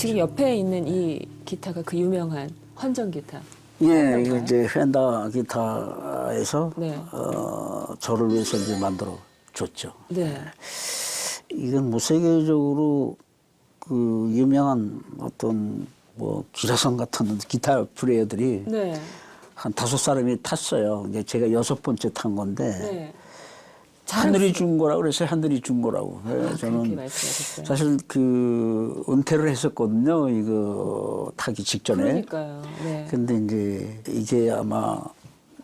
지금 옆에 있는 이 기타가 그 유명한 환전 기타. 예, 이게 이제 펜다 기타에서 네. 어, 저를 위해서 이제 만들어 줬죠. 네. 이건 뭐 세계적으로 그 유명한 어떤 뭐 기라성 같은 기타 플레이어들이 네. 한 다섯 사람이 탔어요. 이제 제가 여섯 번째 탄 건데 네. 하늘이 준 거라고 그래서 하늘이 준 거라고. 아, 저는. 사실 그 은퇴를 했었거든요. 이거 타기 직전에. 그러니까요. 네. 근데 이제 이게 아마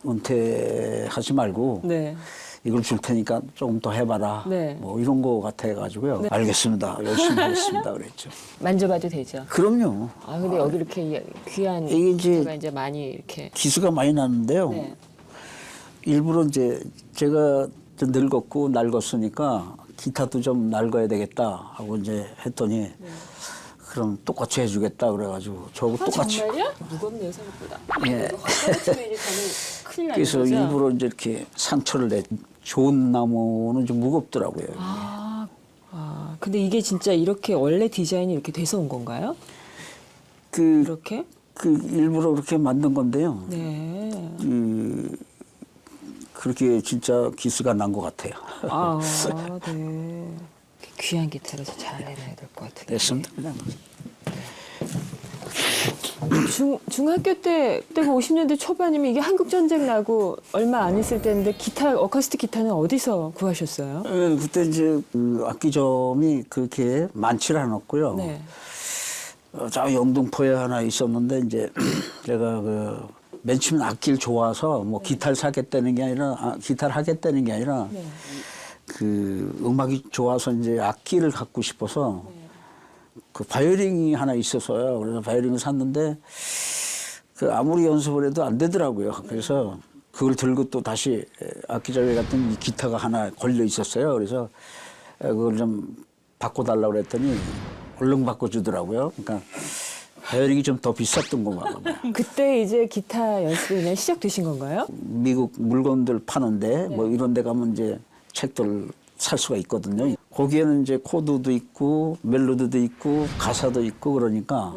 은퇴하지 말고 네. 이걸 줄 테니까 조금 더 해봐라. 네. 뭐 이런 거 같아 가지고요. 알겠습니다. 열심히 하겠습니다. 그랬죠. 만져봐도 되죠. 그럼요. 아 근데 여기 이렇게 이- 귀한 이게 이제 이제 많이 이렇게 기수가 많이 나는데요. 네. 일부러 이제 제가 좀 늙었고 낡았으니까 기타도 좀 낡아야 되겠다 하고 이제 했더니 그럼 똑같이 해주겠다 그래가지고 저하고 네. 아, 똑같이 정말요? 무겁네요 생각보다. 예. 이제 저는 큰일 나는 그래서 거죠. 일부러 이제 이렇게 상처를 내 좋은 나무는 좀 무겁더라고요. 아, 아, 근데 이게 진짜 이렇게 원래 디자인이 이렇게 돼서 온 건가요? 그, 이렇게? 그 일부러 그렇게 만든 건데요. 네. 그 그렇게 진짜 기수가 난 것 같아요. 아, 네. 귀한 기타라서 잘 해놔야 될 것 같은데. 됐습니다. 그냥. 중, 중학교 때, 그때가 50년대 초반이면 이게 한국전쟁 나고 얼마 안 있을 때인데 기타, 어쿠스틱 기타는 어디서 구하셨어요? 예, 그때 이제 그 악기점이 그렇게 많지는 않았고요. 네. 어, 저 영등포에 하나 있었는데 이제 제가 그 맨 처음 악기를 좋아서 뭐 기타를 사겠다는 게 아니라 아, 기타를 하겠다는 게 아니라 네. 그 음악이 좋아서 이제 악기를 갖고 싶어서 그 바이오린이 하나 있어서요. 그래서 바이오린을 샀는데 그 아무리 연습을 해도 안 되더라고요. 그래서 그걸 들고 또 다시 악기자에 갔더니 이 기타가 하나 걸려 있었어요. 그래서 그걸 좀 바꿔달라고 그랬더니 얼른 바꿔주더라고요. 그러니까 바이오린이 좀 더 비쌌던 건가 봐요. 그때 이제 기타 연습이 그냥 시작되신 건가요? 미국 물건들 파는데 뭐 이런 데 가면 이제 책들 살 수가 있거든요. 거기에는 이제 코드도 있고 멜로디도 있고 가사도 있고 그러니까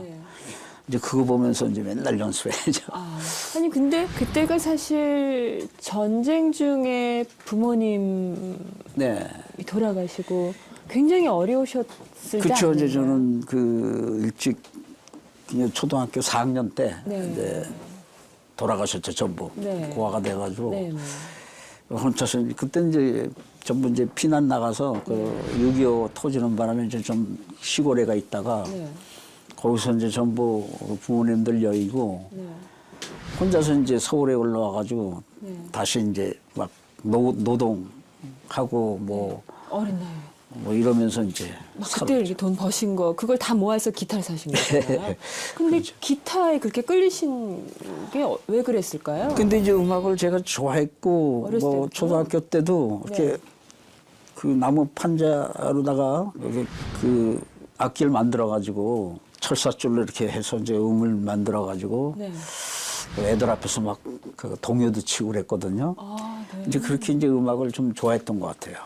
이제 그거 보면서 이제 맨날 연습해야죠. 아, 아니 근데 그때가 사실 전쟁 중에 부모님 네. 돌아가시고 굉장히 어려우셨을 때 그렇죠. 이제? 저는 그 일찍 초등학교 4학년 때 네. 이제 돌아가셨죠. 전부 네. 고아가 돼가지고 네, 네. 혼자서 그때 이제 전부 이제 피난 나가서 그6.25 터지는 바람에 이제 좀 시골에 가 있다가 네. 거기서 이제 전부 부모님들 여의고 네. 혼자서 이제 서울에 올라와가지고 네. 다시 이제 막 노, 노동하고 뭐, 어린 나이. 뭐 이러면서 이제 막 살- 그때 이렇게 돈 버신 거 그걸 다 모아서 기타를 사신 거잖아요. 근데 그렇죠. 기타에 그렇게 끌리신 게 왜 그랬을까요? 근데 이제 음악을 제가 좋아했고 어렸을 뭐 때부터? 초등학교 때도 이렇게 네. 그 나무 판자로다가 이렇게 그 악기를 만들어 가지고 철사줄로 이렇게 해서 이제 음을 만들어 가지고 네. 애들 앞에서 막 그 동요도 치고 그랬거든요. 아, 네. 이제 그렇게 이제 음악을 좀 좋아했던 것 같아요.